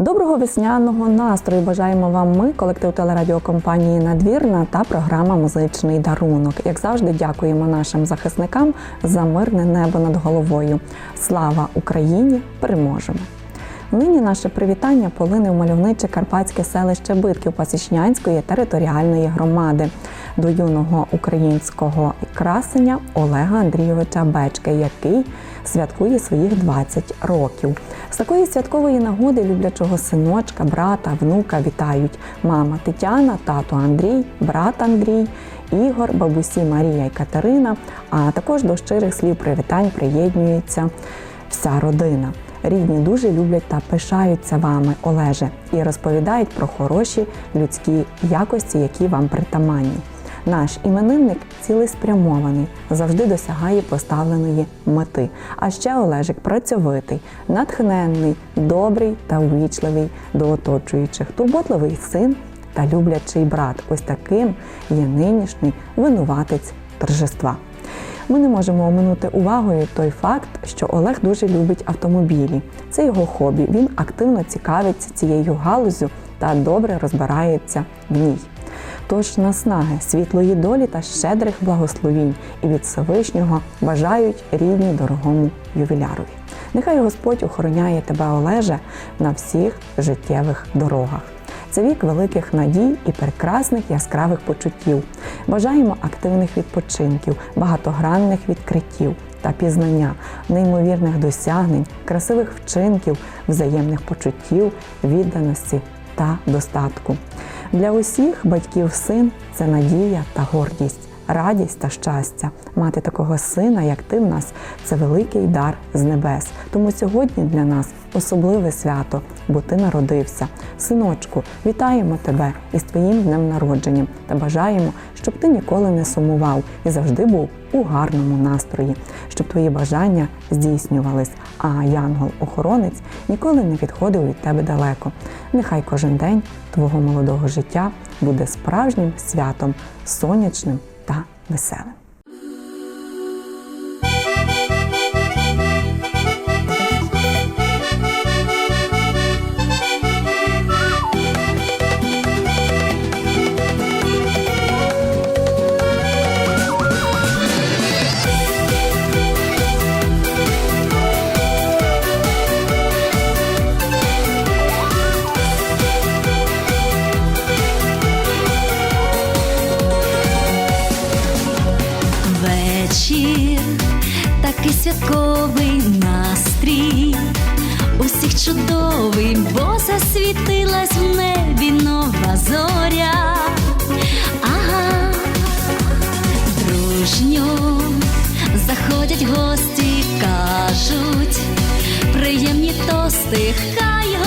Доброго весняного настрою бажаємо вам ми, колектив телерадіокомпанії Надвірна та програма Музичний дарунок. Як завжди, дякуємо нашим захисникам за мирне небо над головою. Слава Україні! Переможемо! Нині наше привітання полине в мальовниче карпатське селище Битків Пасічнянської територіальної громади до юного українського красення Олега Андрійовича Бечки, який святкує своїх 20 років. З такої святкової нагоди люблячого синочка, брата, внука вітають мама Тетяна, тато Андрій, брат Андрій, Ігор, бабусі Марія і Катерина. А також до щирих слів привітань приєднується вся родина. Рідні дуже люблять та пишаються вами, Олеже, і розповідають про хороші людські якості, які вам притаманні. Наш іменинник цілеспрямований, завжди досягає поставленої мети. А ще Олежик працьовитий, натхненний, добрий та увічливий до оточуючих, турботливий син та люблячий брат. Ось таким є нинішній винуватець торжества. Ми не можемо оминути увагою той факт, що Олег дуже любить автомобілі. Це його хобі. Він активно цікавиться цією галузю та добре розбирається в ній. Тож наснаги світлої долі та щедрих благословінь і від Всевишнього бажають рідні дорогому ювілярові. Нехай Господь охороняє тебе, Олеже, на всіх життєвих дорогах. Це вік великих надій і прекрасних яскравих почуттів. Бажаємо активних відпочинків, багатогранних відкриттів та пізнання, неймовірних досягнень, красивих вчинків, взаємних почуттів, відданості та достатку. Для усіх батьків син це надія та гордість, радість та щастя. Мати такого сина, як ти в нас, це великий дар з небес. Тому сьогодні для нас особливе свято, бо ти народився. Синочку, вітаємо тебе із твоїм днем народження та бажаємо, щоб ти ніколи не сумував і завжди був у гарному настрої, щоб твої бажання здійснювались, а янгол-охоронець ніколи не відходив від тебе далеко. Нехай кожен день твого молодого життя буде справжнім святом, сонячним веселим. Вечір, такий святковий настрій, усіх чудовий, бо засвітилась в небі нова зоря. Ага, дружньо заходять гості, кажуть, приємні тости, хай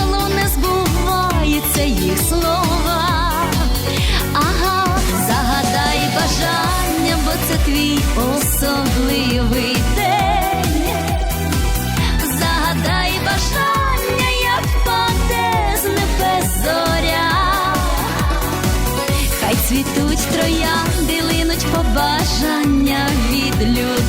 цвітуть троянди, линуть побажання від людей,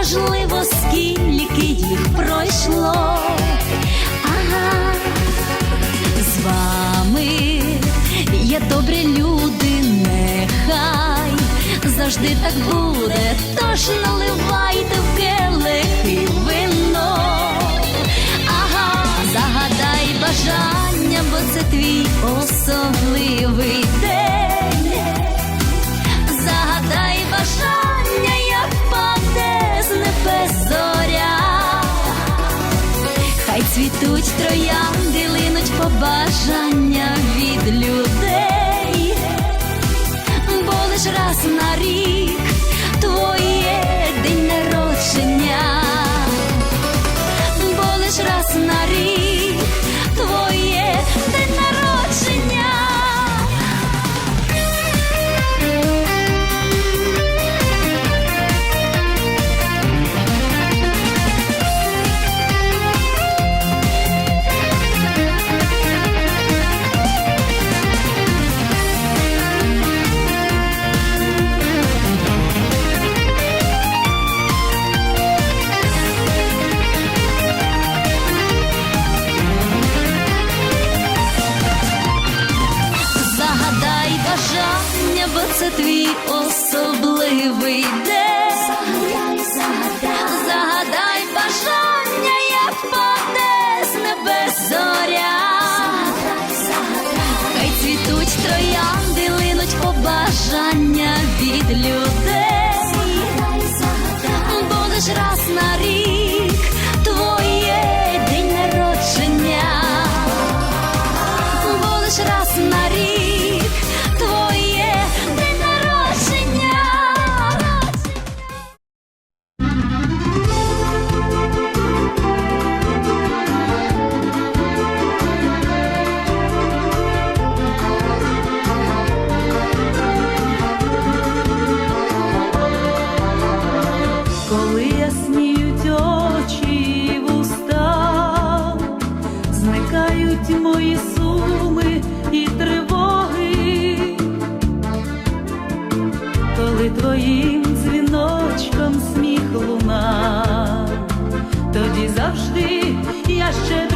неважливо, скільки їх пройшло. Ага, з вами є добрі люди, нехай завжди так буде, тож наливайте в келихи вино. Ага, загадай бажання, бо це твій особливий троянди линуть побажання. вийде. Загадай, бажання, як впаде з небес хай цвітуть троянди, линуть побажання від людей. Загадай, загадай, будеш раз на рік. ясніють очі в уста, зникають мої суми і тривоги, коли твоїм дзвіночком сміх луна, тоді завжди я ще.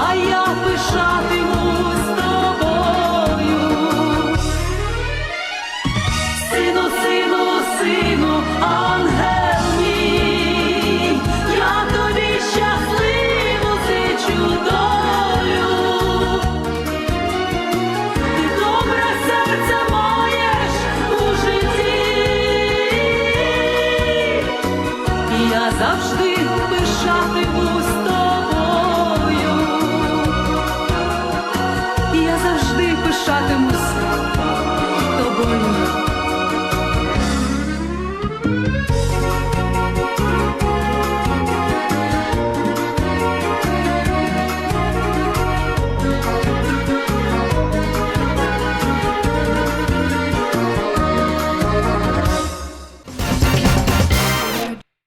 а я пишати.